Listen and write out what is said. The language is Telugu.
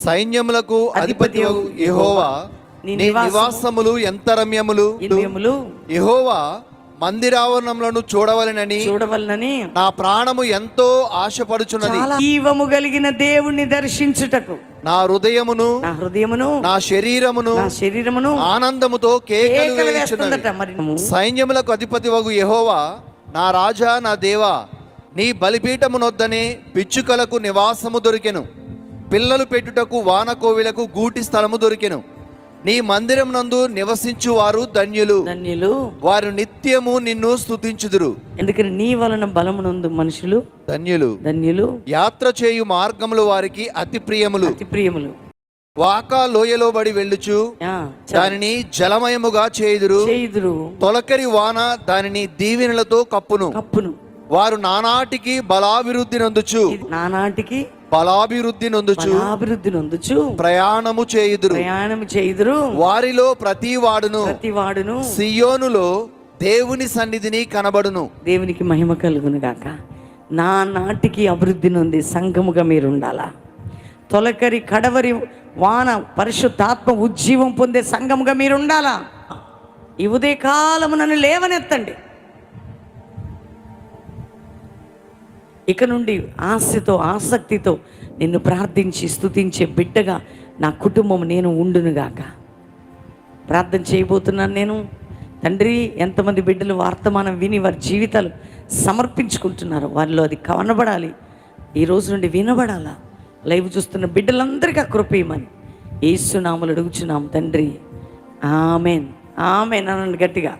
సైన్యములకు అధిపతి యెహోవా. నీ నివాసములు ఎంత రమ్యములు యెహోవా మందిరావరణములను చూడవలెనని చూడవలనని నా ప్రాణము ఎంతో ఆశపడుచున్నది. జీవము కలిగిన దేవుణ్ణి దర్శించుటకు. నా హృదయమును నా హృదయమును నా శరీరమును నా శరీరమును ఆనందముతో కేకలు మరి. సైన్యములకు అధిపతి వగు యెహోవా నా రాజా నా దేవా నీ బలిపీఠమునొద్దనే పిచ్చుకలకు నివాసము దొరికెను. పిల్లలు పెట్టుటకు వానకోవిలకు గూటి స్థలము దొరికెను. నీ మందిరం నందు నివసించు వారు ధన్యులు. ధన్యులు. వారు నిత్యము నిన్ను స్తుతించుదురు. ఎందుకని నీ వలన బలమునందు మనుషులు? ధన్యులు. ధన్యులు. యాత్ర చేయు మార్గములు వారికి అతి ప్రియములు. అతి ప్రియములు. వాకా లోయలో బడి వెళ్ళుచు. దానిని జలమయముగా చేయుదురు. చేయుదురు. తొలకరి వాన దానిని దీవెనలతో కప్పును. కప్పును. వారు నానాటికి బలాభివృద్ధి నొందుచు. నానాటికి బలాభివృద్ధి నొందుచు బలాభివృద్ధి నొందుచు ప్రయాణము చేయుదురు. ప్రయాణం చేయుదురు. వారిలో ప్రతి వాడును ప్రతి వాడును సియోనులో దేవుని సన్నిధిని కనబడును. దేవునికి మహిమ కలుగును గాక నా నాటికి అభివృద్ధి నుండి సంఘముగా మీరు ఉండాలా తొలకరి కడవరి వాన పరిశుద్ధాత్మ ఉజ్జీవం పొందే సంఘముగా మీరు ఉండాలా ఈ ఉదయకాలము నన్ను లేవనెత్తండి. ఇక నుండి ఆశతో ఆసక్తితో నిన్ను ప్రార్థించి స్థుతించే బిడ్డగా నా కుటుంబం నేను ఉండునుగాక ప్రార్థన చేయబోతున్నాను నేను. తండ్రి ఎంతమంది బిడ్డలు వర్తమానం విని వారి జీవితాలు సమర్పించుకుంటున్నారు వారిలో అది కనబడాలి. ఈ రోజు నుండి వినబడాలా? లైవ్ చూస్తున్న బిడ్డలందరికీ ఆ ఏసునాములు అడుగుచున్నాము తండ్రి. ఆమెన్. ఆమెన్. అనండి గట్టిగా.